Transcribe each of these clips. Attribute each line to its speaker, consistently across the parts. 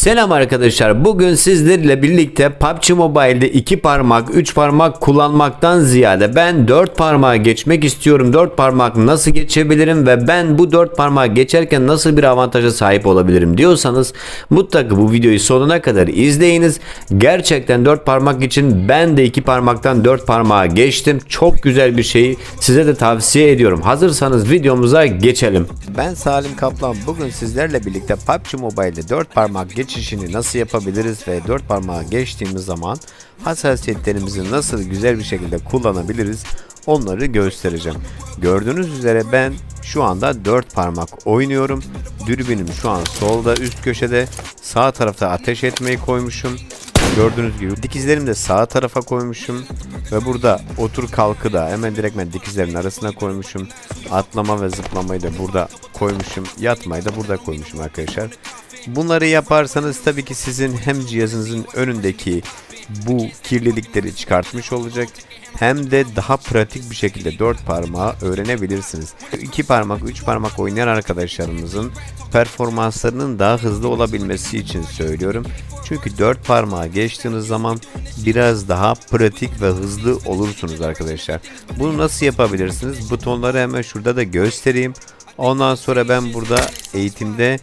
Speaker 1: Selam arkadaşlar. Bugün sizlerle birlikte PUBG Mobile'de iki parmak, üç parmak kullanmaktan ziyade ben dört parmağa geçmek istiyorum. Dört parmak nasıl geçebilirim ve ben bu dört parmağı geçerken nasıl bir avantaja sahip olabilirim diyorsanız mutlaka bu videoyu sonuna kadar izleyiniz. Gerçekten dört parmak için ben de iki parmaktan dört parmağa geçtim. Çok güzel bir şey. Size de tavsiye ediyorum. Hazırsanız videomuza geçelim. Ben Salim Kaplan. Bugün sizlerle birlikte PUBG Mobile'de dört parmak geçişini nasıl yapabiliriz ve dört parmağa geçtiğimiz zaman hassasiyetlerimizi nasıl güzel bir şekilde kullanabiliriz onları göstereceğim. Gördüğünüz üzere ben şu anda dört parmak oynuyorum. Dürbünüm şu an solda üst köşede. Sağ tarafta ateş etmeyi koymuşum. Gördüğünüz gibi dikizlerimi de sağ tarafa koymuşum ve burada otur kalkı da hemen direktmen dikizlerin arasına koymuşum. Atlama ve zıplamayı da burada koymuşum. Yatmayı da burada koymuşum arkadaşlar. Bunları yaparsanız tabii ki sizin hem cihazınızın önündeki bu kirlilikleri çıkartmış olacak hem de daha pratik bir şekilde dört parmağı öğrenebilirsiniz. İki parmak, üç parmak oynayan arkadaşlarımızın performanslarının daha hızlı olabilmesi için söylüyorum. Çünkü dört parmağa geçtiğiniz zaman biraz daha pratik ve hızlı olursunuz arkadaşlar. Bunu nasıl yapabilirsiniz? Butonları hemen şurada da göstereyim. Ondan sonra ben burada eğitimde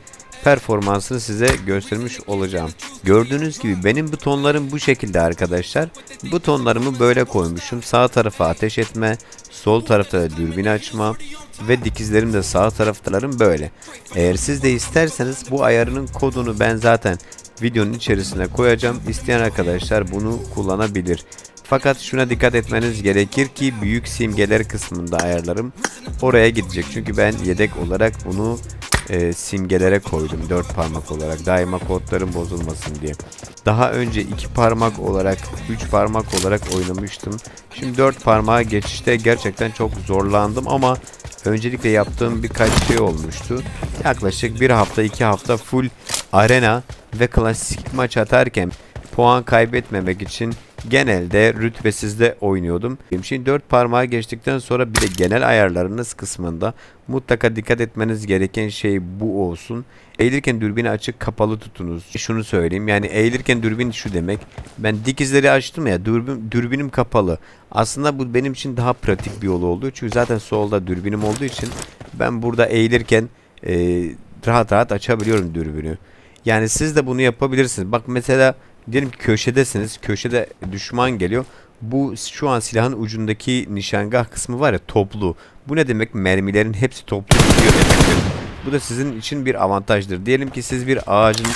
Speaker 1: performansını size göstermiş olacağım. Gördüğünüz gibi benim butonlarım bu şekilde arkadaşlar. Butonlarımı böyle koymuşum. Sağ tarafa ateş etme, sol tarafta da dürbün açma ve dikizlerim de sağ taraftalarım böyle. Eğer siz de isterseniz bu ayarının kodunu ben zaten videonun içerisine koyacağım. İsteyen arkadaşlar bunu kullanabilir. Fakat şuna dikkat etmeniz gerekir ki büyük simgeler kısmında ayarlarım oraya gidecek. Çünkü ben yedek olarak bunu e, simgelere koydum dört parmak olarak daima kodların bozulmasın diye. Daha önce iki parmak olarak, üç parmak olarak oynamıştım. Şimdi dört parmağa geçişte gerçekten çok zorlandım ama öncelikle yaptığım birkaç şey olmuştu. Yaklaşık bir hafta, iki hafta full arena ve klasik maç atarken puan kaybetmemek için genelde rütbesizde oynuyordum. Şimdi dört parmağa geçtikten sonra bir de genel ayarlarınız kısmında mutlaka dikkat etmeniz gereken şey bu olsun. Eğilirken dürbünü açık kapalı tutunuz. Şunu söyleyeyim yani eğilirken dürbün şu demek. Ben dikizleri açtım ya dürbün, dürbünüm kapalı. Aslında bu benim için daha pratik bir yol oldu. Çünkü zaten solda dürbünüm olduğu için ben burada eğilirken e, rahat rahat açabiliyorum dürbünü. Yani siz de bunu yapabilirsiniz. Bak mesela diyelim ki köşedesiniz. Köşede düşman geliyor. Bu şu an silahın ucundaki nişangah kısmı var ya toplu. Bu ne demek? Mermilerin hepsi toplu gidiyor demektir. Bu da sizin için bir avantajdır. Diyelim ki siz bir ağacın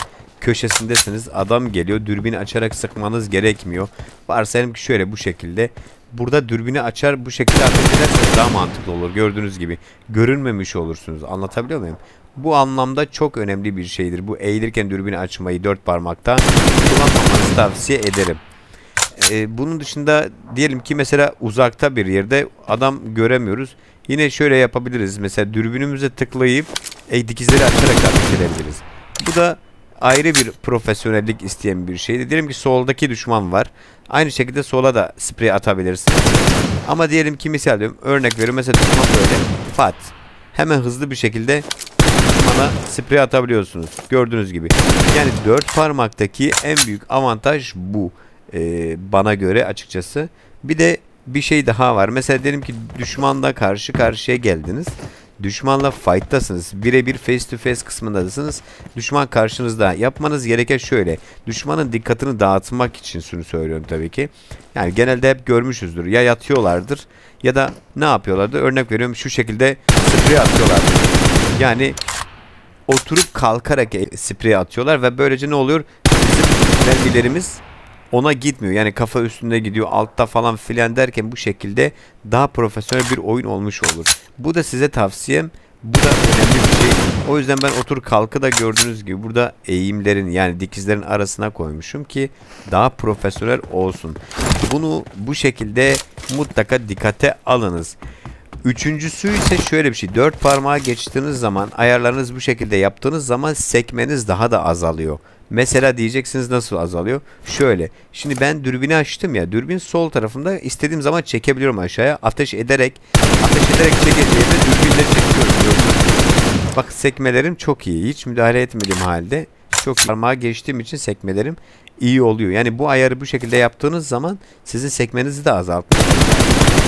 Speaker 1: köşesindesiniz. Adam geliyor. Dürbünü açarak sıkmanız gerekmiyor. Varsayalım ki şöyle bu şekilde. Burada dürbünü açar bu şekilde ederseniz daha mantıklı olur. Gördüğünüz gibi görünmemiş olursunuz. Anlatabiliyor muyum? Bu anlamda çok önemli bir şeydir. Bu eğilirken dürbünü açmayı dört parmaktan kullanmamanızı tavsiye ederim. Ee, bunun dışında diyelim ki mesela uzakta bir yerde adam göremiyoruz. Yine şöyle yapabiliriz. Mesela dürbünümüze tıklayıp e, dikizleri açarak ateş edebiliriz. Bu da ayrı bir profesyonellik isteyen bir şeydi. Diyelim ki soldaki düşman var. Aynı şekilde sola da sprey atabilirsiniz. Ama diyelim ki misal diyorum örnek veriyorum mesela düşman böyle pat. Hemen hızlı bir şekilde düşmana sprey atabiliyorsunuz. Gördüğünüz gibi. Yani dört parmaktaki en büyük avantaj bu. Ee, bana göre açıkçası. Bir de bir şey daha var. Mesela diyelim ki düşmanla karşı karşıya geldiniz. Düşmanla fight'tasınız. Birebir face to face kısmındasınız. Düşman karşınızda. Yapmanız gereken şöyle. Düşmanın dikkatini dağıtmak için şunu söylüyorum tabii ki. Yani genelde hep görmüşüzdür. Ya yatıyorlardır ya da ne yapıyorlardı? Örnek veriyorum şu şekilde sprey atıyorlardır. Yani oturup kalkarak sprey atıyorlar ve böylece ne oluyor? Bizim mermilerimiz ona gitmiyor. Yani kafa üstünde gidiyor altta falan filan derken bu şekilde daha profesyonel bir oyun olmuş olur. Bu da size tavsiyem. Bu da önemli bir şey. O yüzden ben otur kalkı da gördüğünüz gibi burada eğimlerin yani dikizlerin arasına koymuşum ki daha profesyonel olsun. Bunu bu şekilde mutlaka dikkate alınız. Üçüncüsü ise şöyle bir şey. Dört parmağa geçtiğiniz zaman ayarlarınız bu şekilde yaptığınız zaman sekmeniz daha da azalıyor. Mesela diyeceksiniz nasıl azalıyor? Şöyle. Şimdi ben dürbünü açtım ya. Dürbün sol tarafında istediğim zaman çekebiliyorum aşağıya. Ateş ederek ateş ederek çekeceğime dürbünle çekiyorum. Bak sekmelerim çok iyi. Hiç müdahale etmediğim halde çok. Parmağa geçtiğim için sekmelerim iyi oluyor. Yani bu ayarı bu şekilde yaptığınız zaman sizin sekmenizi de azaltmış.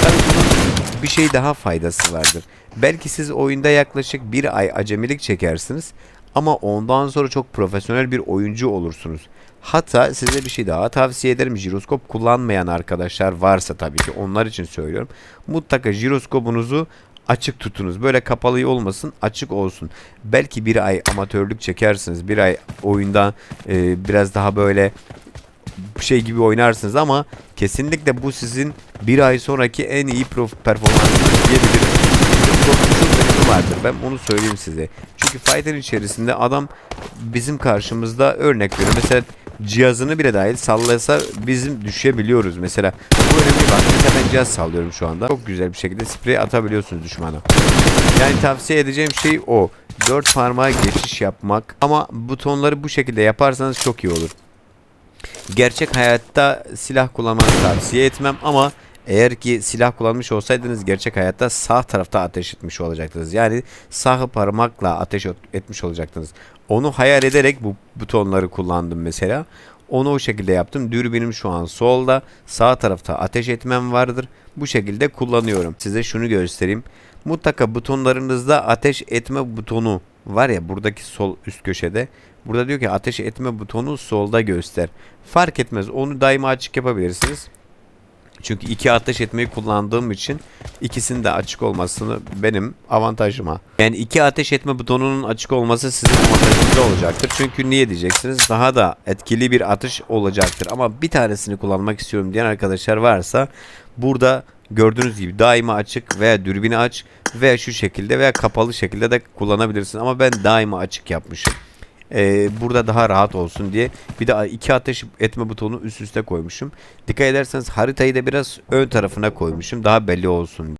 Speaker 1: Tabii bunun bir şey daha faydası vardır. Belki siz oyunda yaklaşık bir ay acemilik çekersiniz ama ondan sonra çok profesyonel bir oyuncu olursunuz. Hatta size bir şey daha tavsiye ederim. Jiroskop kullanmayan arkadaşlar varsa tabii ki onlar için söylüyorum. Mutlaka jiroskopunuzu açık tutunuz. Böyle kapalı olmasın, açık olsun. Belki bir ay amatörlük çekersiniz. Bir ay oyunda e, biraz daha böyle şey gibi oynarsınız ama kesinlikle bu sizin bir ay sonraki en iyi performansınız diyebilirim. Çok vardır. Ben onu söyleyeyim size. Çünkü fighter içerisinde adam bizim karşımızda örnek veriyorum. Mesela cihazını bile dahil sallasa bizim düşebiliyoruz. Mesela bu önemli bak. Mesela ben cihaz sallıyorum şu anda. Çok güzel bir şekilde sprey atabiliyorsunuz düşmana. Yani tavsiye edeceğim şey o. Dört parmağa geçiş yapmak. Ama butonları bu şekilde yaparsanız çok iyi olur. Gerçek hayatta silah kullanmanızı tavsiye etmem ama eğer ki silah kullanmış olsaydınız gerçek hayatta sağ tarafta ateş etmiş olacaktınız. Yani sağ parmakla ateş etmiş olacaktınız. Onu hayal ederek bu butonları kullandım mesela. Onu o şekilde yaptım. Dürbünüm şu an solda. Sağ tarafta ateş etmem vardır. Bu şekilde kullanıyorum. Size şunu göstereyim. Mutlaka butonlarınızda ateş etme butonu var ya buradaki sol üst köşede. Burada diyor ki ateş etme butonu solda göster. Fark etmez. Onu daima açık yapabilirsiniz. Çünkü iki ateş etmeyi kullandığım için ikisinin de açık olmasını benim avantajıma. Yani iki ateş etme butonunun açık olması sizin avantajınızda olacaktır. Çünkü niye diyeceksiniz? Daha da etkili bir atış olacaktır. Ama bir tanesini kullanmak istiyorum diyen arkadaşlar varsa burada gördüğünüz gibi daima açık veya dürbünü aç veya şu şekilde veya kapalı şekilde de kullanabilirsin. Ama ben daima açık yapmışım e, burada daha rahat olsun diye bir de iki ateş etme butonu üst üste koymuşum. Dikkat ederseniz haritayı da biraz ön tarafına koymuşum daha belli olsun.